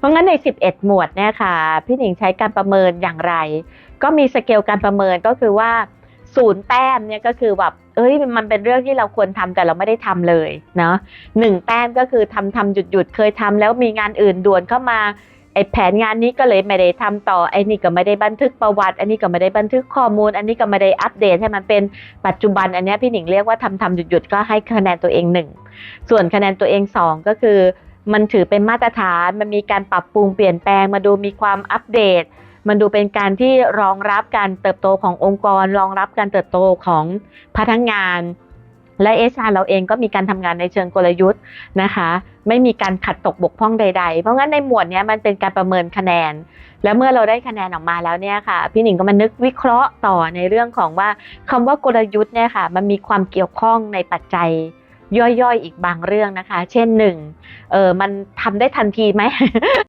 เพราะงั้นใน 11 หมวดเนี่ยค่ะพี่หนิงใช้การประเมินอย่างไร ก็มีสเกลการประเมินก็คือว่าศูนย์แต้มเนี่ยก็คือแบบเอ้ยมันเป็นเรื่องที่เราควรทำแต่เราไม่ได้ทำเลยเนาะหนึ่งแต้มก็คือทำทำหยุดหยุดเคยทำแล้วมีงานอื่นด่วนเข้ามาไอ้แผนงานนี้ก็เลยไม่ได้ทำต่อไอ้นี่ก็ไม่ได้บันทึกประวัติ อันนี้ก็ไม่ได้บันทึกข้อมูล อันนี้ก็ไม่ได้อัปเดตให้มันเป็นปัจจุบัน อันนี้พี่หนิงเรียกว่าทำทำหยุดหยุดก็ให้คะแนนตัวเองหนึ่งส่วนคะแนนตัวเองสองก็คือ มันถือเป็นมาตรฐาน มันมีการปรับปรุงเปลี่ยนแปลง มาดูมีความอัปเดต มันดูเป็นการที่รองรับการเติบโตขององค์กร รองรับการเติบโตของพนักงาน และเอชาเราเองก็มีการทำงานในเชิงกลยุทธ์นะคะ ไม่มีการขัดตกบกพร่องใด ๆ เพราะงั้นในหมวดนี้มันเป็นการประเมินคะแนน แล้วเมื่อเราได้คะแนนออกมาแล้วเนี่ยค่ะ พี่หนิงก็มานึกวิเคราะห์ต่อในเรื่องของว่าคำว่ากลยุทธ์เนี่ยค่ะ มันมีความเกี่ยวข้องในปัจจัย ย่อยๆ อีกบางเรื่องนะคะ เช่นหนึ่งเออมันทำได้ทันทีไหม